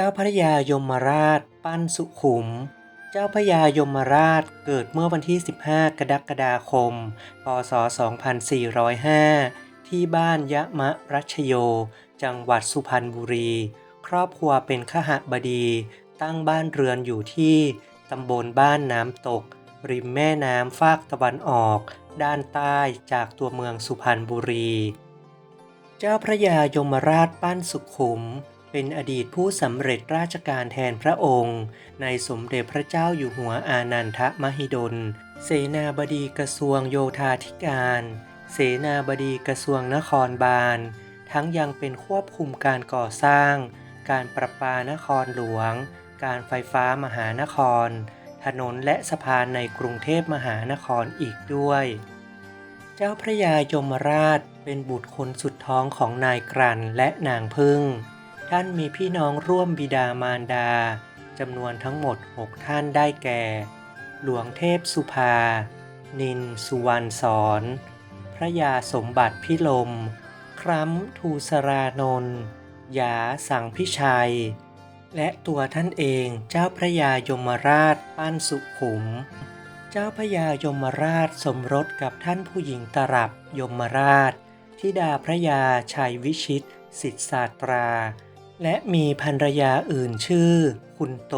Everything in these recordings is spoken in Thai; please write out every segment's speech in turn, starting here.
จ้าพระยายมราช ปั้นสุขุม เจ้าพระยายมราชเกิดเมื่อวันที่ 15 กรกฎาคม พศ 2405 ที่บ้านยะมะรัชโย จังหวัดสุพรรณบุรี ครอบครัวเป็นขหบดี ตั้งบ้านเรือนอยู่ที่ตำบลบ้านน้ำตก ริมแม่น้ำฟากตะวันออก ด้านใต้จากตัวเมืองสุพรรณบุรี เจ้าพระยายมราชปั้นสุขุม เป็นอดีตผู้สำเร็จราชการแทนพระองค์ ในสมเด็จพระเจ้าอยู่หัวอานันทมหิดล เสนาบดีกระทรวงโยธาธิการ เสนาบดีกระทรวงนครบาล ทั้งยังเป็นควบคุมการก่อสร้าง การประปานครหลวง การไฟฟ้ามหานคร ถนนและสะพานในกรุงเทพมหานครอีกด้วย เจ้าพระยายมราชเป็นบุตรคนสุดท้องของนายกรันและนางพึ่ง ท่านมีพี่น้องร่วมบิดามารดาจำนวนทั้งหมด 6 ท่านได้แก่ หลวงเทพสุภา นินสุวรรณสอน พระยาสมบัติพิลม ครั้มทูสรานนท์ยาสังพิชัย และตัวท่านเองเจ้าพระยายมราชปั้นสุขุม เจ้าพระยายมราชสมรสกับท่านผู้หญิงตรับยมราช ธิดาพระยาชัยวิชิต สิทธิศาสตรา และมีภรรยาอื่นชื่อ คุณโต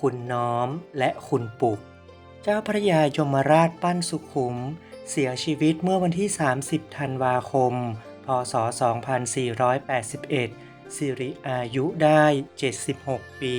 คุณน้อม และคุณปุก เจ้าพระยายมราชปั้นสุขุม เสียชีวิตเมื่อวันที่ 30 ธันวาคม พศ 2481 สิริอายุได้ 76 ปี